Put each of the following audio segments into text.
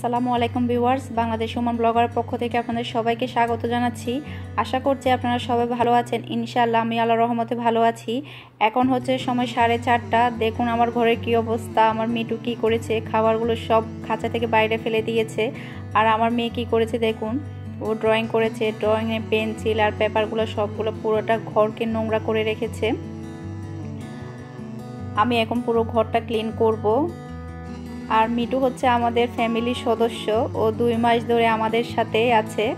আসসালামু আলাইকুম ভিউয়ার্স, বাংলাদেশ সুমন ব্লগারের পক্ষ থেকে আপনাদের সবাইকে স্বাগত জানাচ্ছি। আশা করছি আপনারা সবাই ভালো আছেন। ইনশাআল্লাহ আমি আল্লাহ রহমতে ভালো আছি। এখন হচ্ছে সময় সাড়ে চারটা। দেখুন আমার ঘরের কী অবস্থা, আমার মিটু কী করেছে, খাবারগুলো সব খাঁচা থেকে বাইরে ফেলে দিয়েছে। আর আমার মেয়ে কী করেছে দেখুন, ও ড্রয়িং করেছে ড্রয়িংয়ে পেন্সিল আর পেপারগুলো সবগুলো পুরোটা ঘরকে নোংরা করে রেখেছে। আমি এখন পুরো ঘরটা ক্লিন করব। আর মিটু হচ্ছে আমাদের ফ্যামিলির সদস্য। ও দুই মাস ধরে আমাদের সাথে আছে।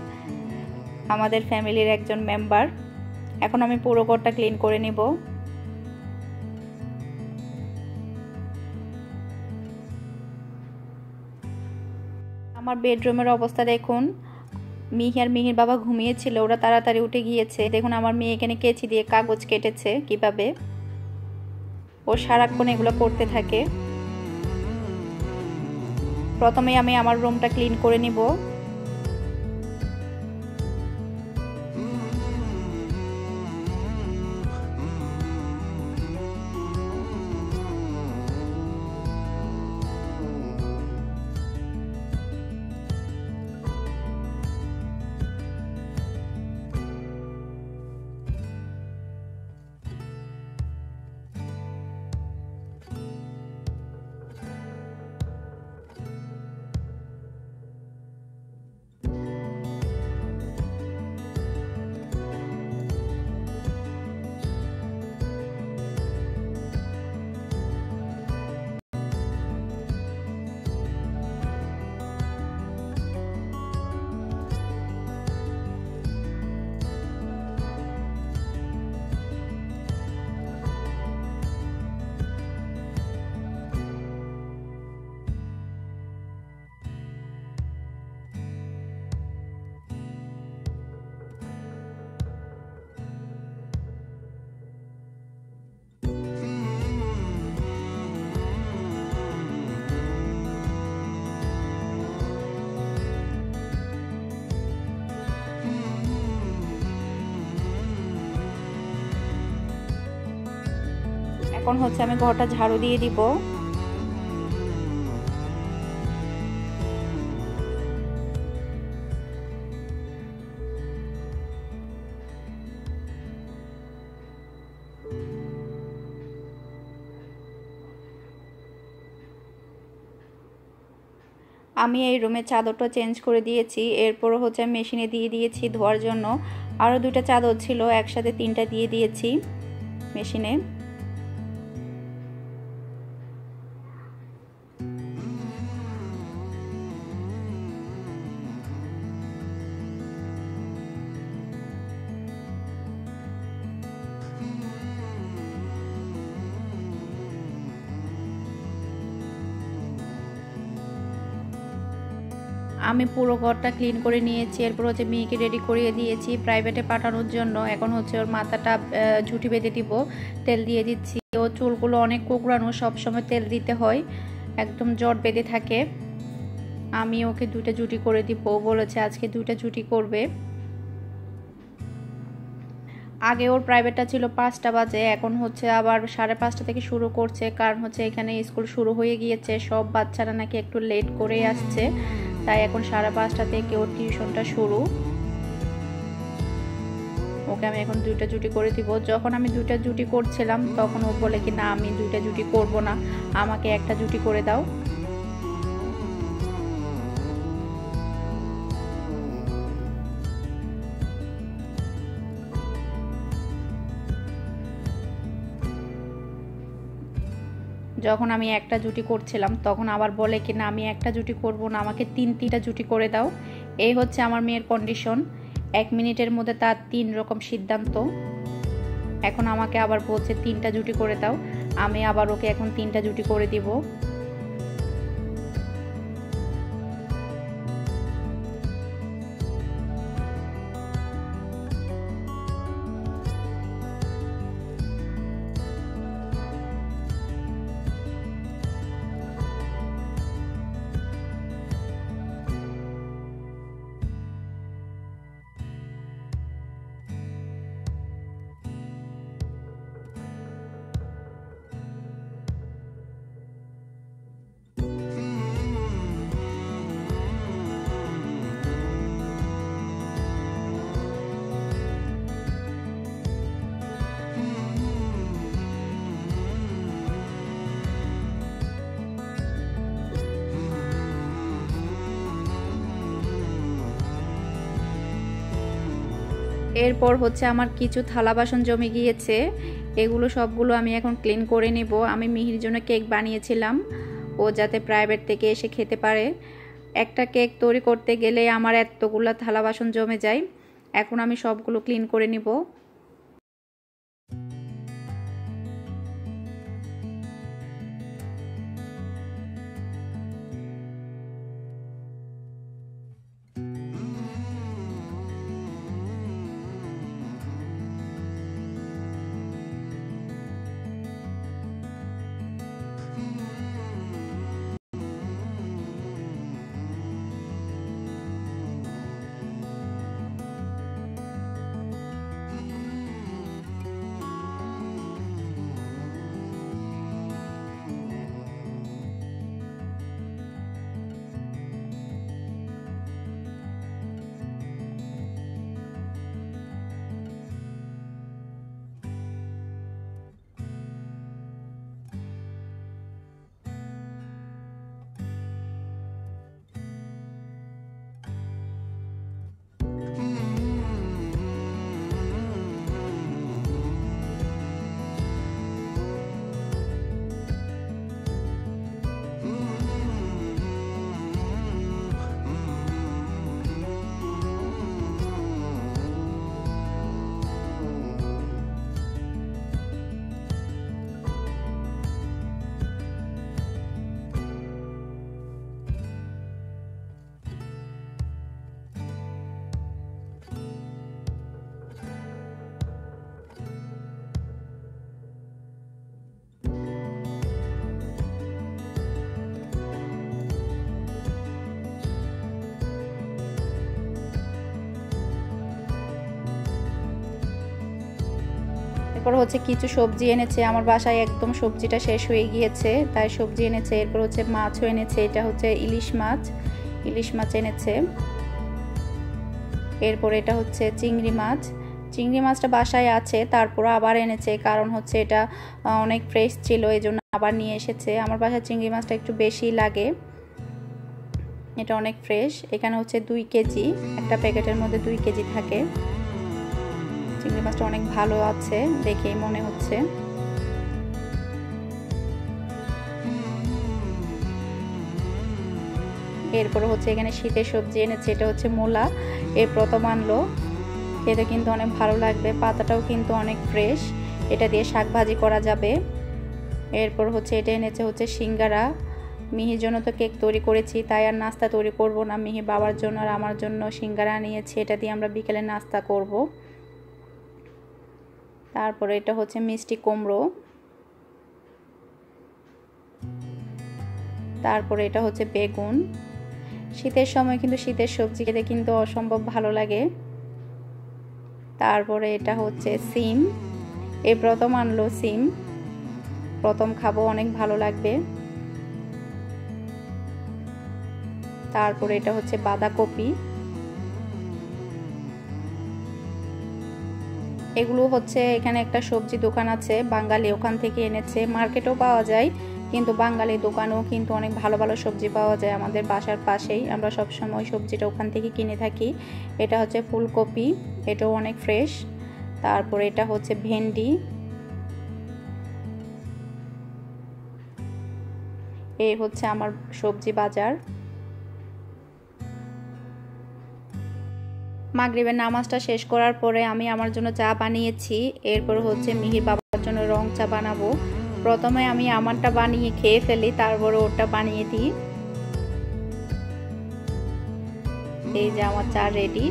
আমাদের ফ্যামিলির একজন মেম্বার এখন আমি পুরো ঘরটা ক্লিন করে নিব। আমার বেডরুমের অবস্থা দেখুন। মিহি আর মিহির বাবা ঘুমিয়েছিল, ওরা তাড়াতাড়ি উঠে গিয়েছে। দেখুন আমার মেয়ে এখানে কেচি দিয়ে কাগজ কেটেছে কীভাবে। ও সারাক্ষণ এগুলো করতে থাকে। প্রথমে আমি আমার রুমটা ক্লিন করে নিব। এখন হচ্ছে আমি ঘরটা ঝাড়ু দিয়ে দিব। আমি এই রুমের চাদরটা চেঞ্জ করে দিয়েছি, এরপর হচ্ছে মেশিনে দিয়ে দিয়েছি ধোয়ার জন্য। আরও দুটা চাদর ছিল, একসাথে তিনটা দিয়ে দিয়েছি মেশিনে। আমি পুরো ঘরটা ক্লিন করে নিয়েছি, এরপর হচ্ছে মেয়েকে রেডি করিয়ে দিয়েছি প্রাইভেটে পাঠানোর জন্য। এখন হচ্ছে ওর মাথাটা ঝুটি বেঁধে দিব, তেল দিয়ে দিচ্ছি। ও চুলগুলো অনেক কোকড়ানো, সবসময় তেল দিতে হয়, একদম জট বেঁধে থাকে। আমি ওকে দুইটা জুটি করে দিব বলেছে আজকে দুইটা জুটি করবে। আগে ওর প্রাইভেটটা ছিল পাঁচটা বাজে, এখন হচ্ছে আবার সাড়ে পাঁচটা থেকে শুরু করছে, কারণ হচ্ছে এখানে স্কুল শুরু হয়ে গিয়েছে, সব বাচ্চারা নাকি একটু লেট করে আসছে। তাই এখন সাড়ে পাঁচটা থেকে ওর টিউশনটা শুরু। ওকে আমি এখন দুইটা জুটি করে দিব। যখন আমি দুইটা জুটি করছিলাম, তখন ও বলে কি, না, আমি দুইটা জুটি করব না। আমাকে একটা জুটি করে দাও। যখন আমি একটা জুটি করছিলাম, তখন আবার বলে কি, না, আমি একটা জুটি করব না, আমাকে তিন, তিনটা জুটি করে দাও। এই হচ্ছে আমার মেয়ের কন্ডিশন এক মিনিটের মধ্যে তার তিন রকম সিদ্ধান্ত। এখন আমাকে আবার বলছে, তিনটা জুটি করে দাও। আমি আবার ওকে এখন তিনটা জুটি করে দিব। এরপর হচ্ছে আমার কিছু থালা বাসন জমে গিয়েছে। এগুলো সবগুলো আমি এখন ক্লিন করে নেব। আমি মিহির জন্য কেক বানিয়েছিলাম। ও যাতে প্রাইভেট থেকে এসে খেতে পারে। একটা কেক তৈরি করতে গেলে আমার এতগুলো থালা বাসন জমে যায়। এখন আমি সবগুলো ক্লিন করে নিব। এরপর হচ্ছে কিছু সবজি এনেছে, আমার বাসায় একদম সবজিটা শেষ হয়ে গিয়েছে, তাই সবজি এনেছে, এরপর হচ্ছে মাছও এনেছে, এটা হচ্ছে ইলিশ মাছ ইলিশ মাছ এনেছে। এরপর এটা হচ্ছে চিংড়ি মাছ, চিংড়ি মাছটা বাসায় আছে তারপর আবার এনেছে, কারণ হচ্ছে এটা অনেক ফ্রেশ ছিল এই জন্য আবার নিয়ে এসেছে, আমার বাসায় চিংড়ি মাছটা একটু বেশি লাগে। এটা অনেক ফ্রেশ এখানে হচ্ছে দুই কেজি, একটা প্যাকেটের মধ্যে দুই কেজি থাকে। চিংড়ি মাছটা অনেক ভালো আছে, দেখেই মনে হচ্ছে। এরপরে হচ্ছে এখানে শীতের সবজি এনেছে, এটা হচ্ছে মূলা, এর প্রথম আনলো। খেতে কিন্তু অনেক ভালো লাগবে, পাতাটাও কিন্তু অনেক ফ্রেশ এটা দিয়ে শাক ভাজি করা যাবে। এরপর হচ্ছে এটা এনেছে হচ্ছে সিঙ্গারা। মিহির জন্য তো কেক তৈরি করেছি, তাই আর নাস্তা তৈরি করব না। মিহি বাবার জন্য আর আমার জন্য সিঙ্গারা নিয়েছি, এটা দিয়ে আমরা বিকেলে নাস্তা করব। তারপরে এটা হচ্ছে মিষ্টি কুমড়ো। তারপরে এটা হচ্ছে বেগুন। শীতের সময় কিন্তু শীতের সবজি খেতে কিন্তু অসম্ভব ভালো লাগে। তারপরে এটা হচ্ছে সিম। এই প্রথম আনলো সিম। প্রথম খাব, অনেক ভালো লাগবে। তারপরে এটা হচ্ছে বাঁধাকপি। এগুলো হচ্ছে এখানে একটা সবজি দোকান আছে, বাঙালি ওখান থেকে এনেছে। মার্কেটও পাওয়া যায়, কিন্তু বাঙালি দোকানেও কিন্তু অনেক ভালো ভালো সবজি পাওয়া যায় আমাদের বাসার পাশেই। আমরা সব সময় সবজিটা ওখান থেকে কিনে থাকি। এটা হচ্ছে ফুলকপি, এটাও অনেক ফ্রেশ তারপরে এটা হচ্ছে ভেন্ডি। এই হচ্ছে আমার সবজি বাজার। মাগরিবের নামাজটা শেষ করার পরে আমি আমার জন্য চা বানিয়েছি। এরপর হচ্ছে মিহির বাবার জন্য রং চা বানাবো। প্রথমে আমি আমারটা বানিয়ে খেয়ে ফেলি, তারপরে ওটা বানিয়ে দিই। এই যে আমার চা রেডি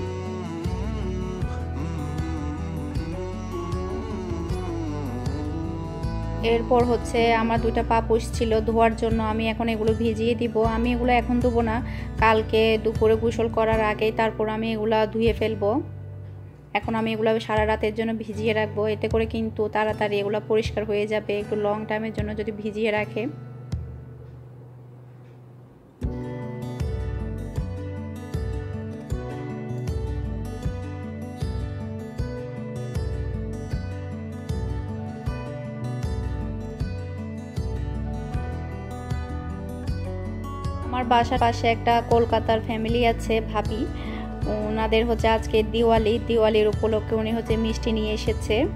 এরপর হচ্ছে আমার দুইটা পাপুস ছিল, ধোয়ার জন্য আমি এখন এগুলো ভিজিয়ে দিব। আমি এগুলো এখন ধুবো না, কালকে দুপুরে গোসল করার আগেই তারপর আমি এগুলো ধুয়ে ফেলব। এখন আমি এগুলো সারা রাতের জন্য ভিজিয়ে রাখব, এতে করে কিন্তু তাড়াতাড়ি এগুলো পরিষ্কার হয়ে যাবে, একটু লং টাইমের জন্য যদি ভিজিয়ে রাখে। আমার বাসার পাশে একটা কলকাতার ফ্যামিলি আছে ভাবি। ওনাদের হচ্ছে আজকে দিওয়ালি। দিওয়ালির উপলক্ষে উনি হচ্ছে মিষ্টি নিয়ে এসেছে।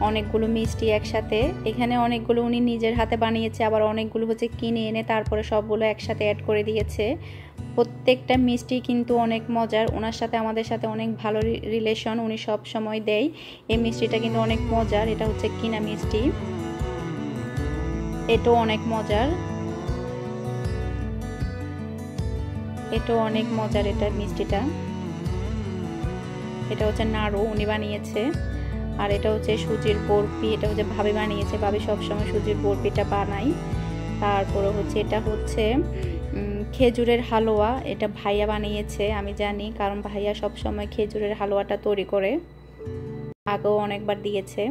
অনেকগুলো মিষ্টি একসাথে। এখানে অনেকগুলো উনি নিজের হাতে বানিয়েছে, আবার অনেকগুলো হচ্ছে কিনে এনে তারপরে সবগুলো একসাথে অ্যাড করে দিয়েছে। প্রত্যেকটা মিষ্টি কিন্তু অনেক মজার। ওনার সাথে আমাদের সাথে অনেক ভালো রিলেশন উনি সব সময় দেয়। এই মিষ্টিটা কিন্তু অনেক মজার। এটা হচ্ছে কিনা মিষ্টি। এটাও অনেক মজার। এটাও অনেক মজার এটা মিষ্টিটা। এটা হচ্ছে নাড়ু, উনি বানিয়েছে। আর এটা হচ্ছে সুজির বরফি, এটা হচ্ছে ভাবি বানিয়েছে। ভাবি সবসময় সুজির বরফিটা বানাই তারপরে হচ্ছে এটা হচ্ছে খেজুরের হালুয়া। এটা ভাইয়া বানিয়েছে, আমি জানি, কারণ ভাইয়া সবসময় খেজুরের হালুয়াটা তৈরি করে। আগেও অনেকবার দিয়েছে।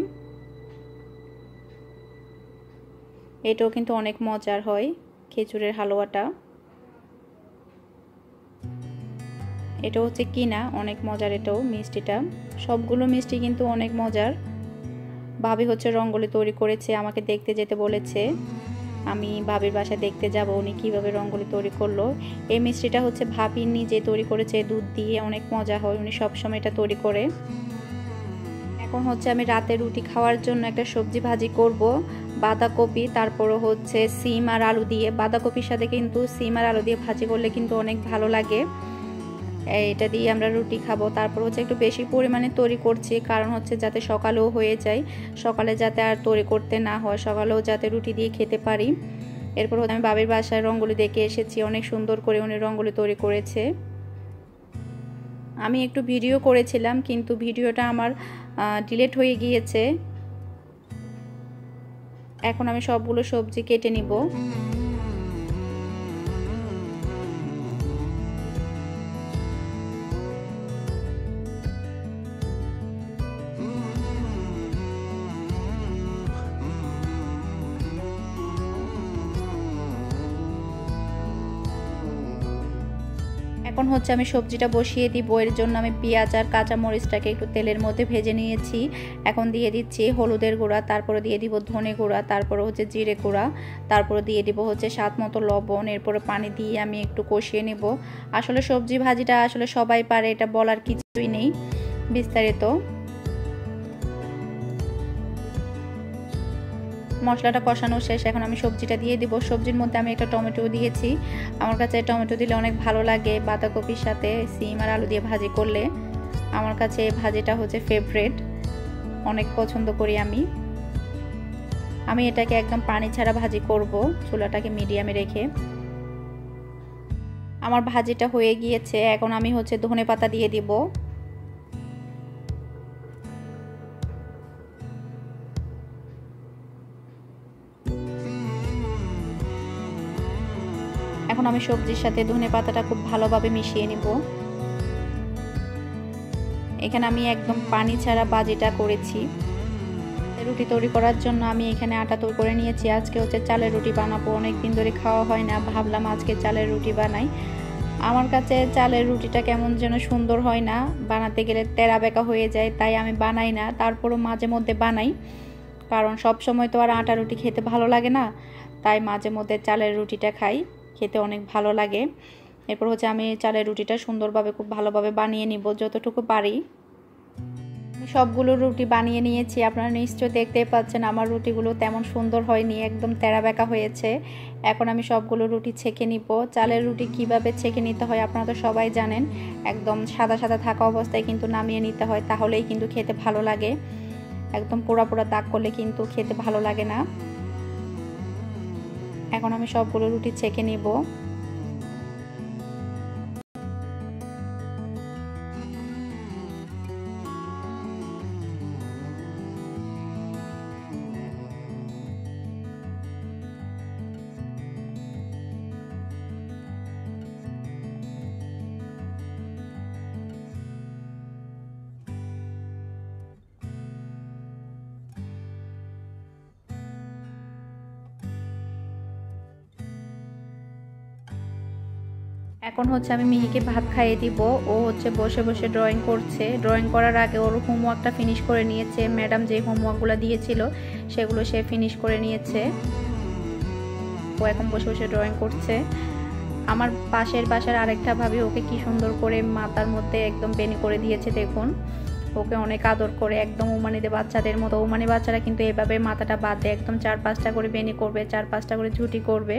এটাও কিন্তু অনেক মজার হয়, খেজুরের হালুয়াটা। এটা হচ্ছে কিনা, অনেক মজার এটাও মিষ্টিটা। সবগুলো মিষ্টি কিন্তু অনেক মজার। ভাবি হচ্ছে রঙ্গোলি তৈরি করেছে, আমাকে দেখতে যেতে বলেছে। আমি ভাবির বাসায় দেখতে যাব, উনি কীভাবে রঙ্গোলি তৈরি করল। এই মিষ্টিটা হচ্ছে ভাবি নিজে তৈরি করেছে, দুধ দিয়ে অনেক মজা হয়, উনি সবসময় এটা তৈরি করে। এখন হচ্ছে আমি রাতে রুটি খাওয়ার জন্য একটা সবজি ভাজি করব, বাঁধাকপি, তারপরও হচ্ছে সিম আর আলু দিয়ে। বাঁধাকপির সাথে কিন্তু সিম আর আলু দিয়ে ভাজি করলে কিন্তু অনেক ভালো লাগে। এটা দিয়ে আমরা রুটি খাব। তারপর হচ্ছে একটু বেশি পরিমাণে তৈরি করছি। কারণ হচ্ছে যাতে সকালেও হয়ে যায়। সকালে যাতে আর তৈরি করতে না হয়। সকালেও যাতে রুটি দিয়ে খেতে পারি। এরপর আমি বাবির বাসায় রঙ্গলি দেখে এসেছি। অনেক সুন্দর করে উনি রঙ্গলি তৈরি করেছে। আমি একটু ভিডিও করেছিলাম, কিন্তু ভিডিওটা আমার ডিলেট হয়ে গিয়েছে। এখন আমি সবগুলো সবজি কেটে নিব। এখন হচ্ছে আমি সবজিটা বসিয়ে দিই বইয়ের জন্য আমি পেঁয়াজ আর কাঁচামরিচটাকে একটু তেলের মধ্যে ভেজে নিয়েছি। এখন দিয়ে দিচ্ছি হলুদের গুঁড়া, তারপরে দিয়ে দিব ধনে গুঁড়া, তারপরে হচ্ছে জিরে গুঁড়া, তারপরে দিয়ে দিব হচ্ছে স্বাদ মতো লবণ, এরপরে পানি দিয়ে আমি একটু কষিয়ে নেব। আসলে সবজি ভাজিটা আসলে সবাই পারে, এটা বলার কিছুই নেই বিস্তারিত। মশলাটা কষানো শেষ, এখন আমি সবজিটা দিয়ে দিব। সবজির মধ্যে আমি একটা টমেটো দিয়েছি। আমার কাছে টমেটো দিলে অনেক ভালো লাগে, বাঁধাকপির সাথে সিম আর আলু দিয়ে ভাজি করলে। আমার কাছে ভাজিটা হচ্ছে ফেভারেট অনেক পছন্দ করি আমি। আমি এটাকে একদম পানি ছাড়া ভাজি করব, চুলাটাকে মিডিয়ামে রেখে। আমার ভাজিটা হয়ে গিয়েছে, এখন আমি হচ্ছে ধনে পাতা দিয়ে দিব। এখন আমি সবজির সাথে ধনে পাতাটা খুব ভালোভাবে মিশিয়ে নিব। এখানে আমি একদম পানি ছাড়া বাজিটা করেছি। রুটি তৈরি করার জন্য আমি এখানে আটা তৈরি করে নিয়েছি। আজকে হচ্ছে চালের রুটি বানাবো। অনেক দিন ধরে খাওয়া হয় না, ভাবলাম আজকে চালের রুটি বানাই। আমার কাছে চালের রুটিটা কেমন যেন সুন্দর হয় না, বানাতে গেলে তেরা বেকা হয়ে যায়, তাই আমি বানাই না, তারপরও মাঝে মধ্যে বানাই। কারণ সব সময় তো আর আটা রুটি খেতে ভালো লাগে না, তাই মাঝে মধ্যে চালের রুটিটা খাই। খেতে অনেক ভালো লাগে। এরপর হচ্ছে আমি চালের রুটিটা সুন্দরভাবে, খুব ভালোভাবে বানিয়ে নিব, যতটুকু পারি। সবগুলো রুটি বানিয়ে নিয়েছি, আপনারা নিশ্চয়ই দেখতেই পাচ্ছেন আমার রুটিগুলো তেমন সুন্দর হয়নি, একদম তেরা বেঁকা হয়েছে। এখন আমি সবগুলো রুটি ছেঁকে নিব। চালের রুটি কীভাবে ছেঁকে নিতে হয় আপনারা তো সবাই জানেন, একদম সাদা সাদা থাকা অবস্থায় কিন্তু নামিয়ে নিতে হয়, তাহলেই কিন্তু খেতে ভালো লাগে। একদম পোড়া পোড়া দাগ করলে কিন্তু খেতে ভালো লাগে না। এখন আমি সবগুলো রুটি ছেঁকে নিব। এখন হচ্ছে আমি মিহিকে ভাত খাইয়ে দিব। ও হচ্ছে বসে বসে ড্রয়িং করছে। ড্রয়িং করার আগে ওর হোমওয়ার্কটা ফিনিশ করে নিয়েছে। ম্যাডাম যে হোমওয়ার্কগুলো দিয়েছিল, সেগুলো সে ফিনিশ করে নিয়েছে। ও এখন বসে বসে ড্রয়িং করছে। আমার পাশের বাসার আরেকটা ভাবি ওকে কি সুন্দর করে মাথার মধ্যে একদম বেনি করে দিয়েছে, দেখুন। ওকে অনেক আদর করে, একদম উমানিদের বাচ্চাদের মতো। উমানি বাচ্চারা কিন্তু এভাবে মাথাটা বাঁধে, একদম চার পাঁচটা করে বেনি করবে, চার পাঁচটা করে ঝুটি করবে।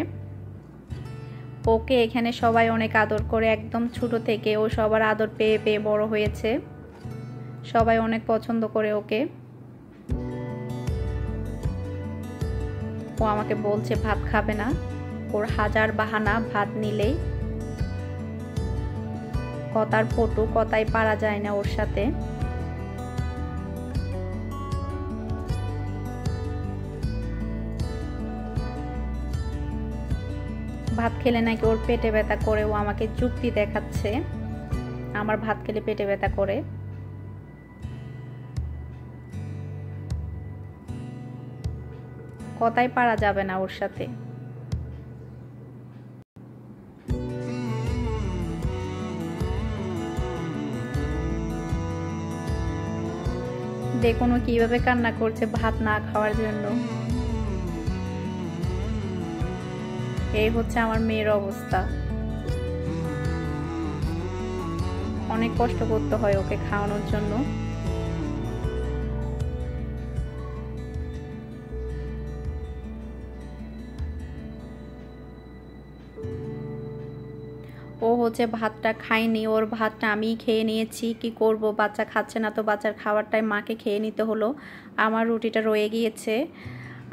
ওকে এখানে সবাই অনেক আদর করে, একদম ছোট থেকে ও সবার আদর পেয়ে পেয়ে বড় হয়েছে। সবাই অনেক পছন্দ করে ওকে। ও আমাকে বলছে, ভাত খাবে না। ওর হাজার বাহানা ভাত নিলেই কথার ফটো কথায় পারা যায় না ওর সাথে। ভাত খেলে নাকি ওর পেটে ব্যথা করে, ও আমাকে যুক্তি দেখাচ্ছে। আমার ভাত খেলে পেটে ব্যথা করে। কথাই পারা যাবে না ওর সাথে। দেখুন ও কীভাবে কান্না করছে ভাত না খাওয়ার জন্য। এই হচ্ছে আমার মেয়ের অবস্থা। অনেক কষ্ট করতে হয় ওকে খাওয়ানোর জন্য। ও হচ্ছে ভাতটা খায়নি, ওর ভাতটা আমি খেয়ে নিয়েছি, কি করব? বাচ্চা খাচ্ছে না তো, বাচ্চার খাবারটাই মাকে খেয়ে নিতে হলো। আমার রুটিটা রয়ে গিয়েছে।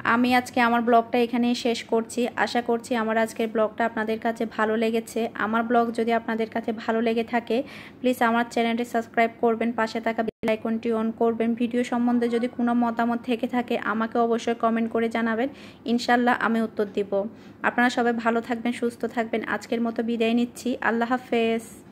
আমি আজকে আমার ব্লগটা এখানে শেষ করছি। আশা করছি আমার আজকের ব্লগটা আপনাদের কাছে ভালো লেগেছে। আমার ব্লগ যদি আপনাদের কাছে ভালো লেগে থাকে প্লিজ আমার চ্যানেলটি সাবস্ক্রাইব করবেন, পাশে থাকা বেল অন করবেন। ভিডিও সম্বন্ধে যদি কোনো মতামত থেকে থাকে, আমাকে অবশ্যই কমেন্ট করে জানাবেন। ইনশাল্লাহ আমি উত্তর দিব। আপনারা সবাই ভালো থাকবেন, সুস্থ থাকবেন। আজকের মতো বিদায় নিচ্ছি। আল্লাহ হাফেজ।